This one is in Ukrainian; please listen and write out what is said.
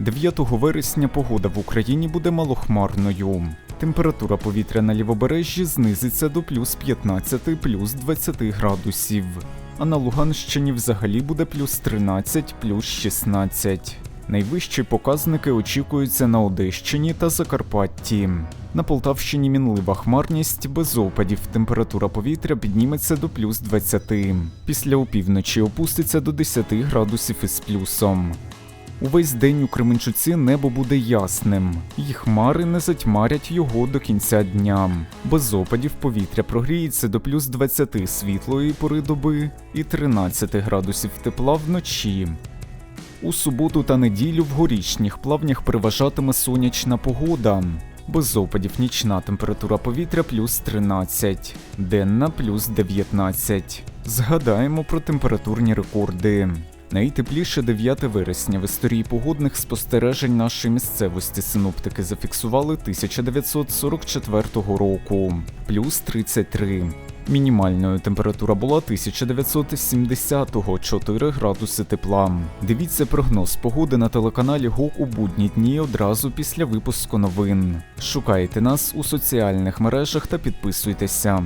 9 вересня погода в Україні буде малохмарною. Температура повітря на лівобережжі знизиться до плюс 15 плюс 20 градусів. А на Луганщині взагалі буде плюс 13 плюс 16. Найвищі показники очікуються на Одещині та Закарпатті. На Полтавщині мінлива хмарність, без опадів температура повітря підніметься до плюс 20. Після опівночі опуститься до 10 градусів із плюсом. Увесь день у Кременчуці небо буде ясним, і хмари не затьмарять його до кінця дня. Без опадів повітря прогріється до плюс 20 світлої пори доби і 13 градусів тепла вночі. У суботу та неділю в горішніх плавнях переважатиме сонячна погода. Без опадів нічна температура повітря плюс 13, денна плюс 19. Згадаємо про температурні рекорди. Найтепліше 9 вересня в історії погодних спостережень нашої місцевості синоптики зафіксували 1944 року плюс 33. Мінімальною температура була 1970-го 4 градуси тепла. Дивіться прогноз погоди на телеканалі ГОК у будні дні одразу після випуску новин. Шукайте нас у соціальних мережах та підписуйтеся.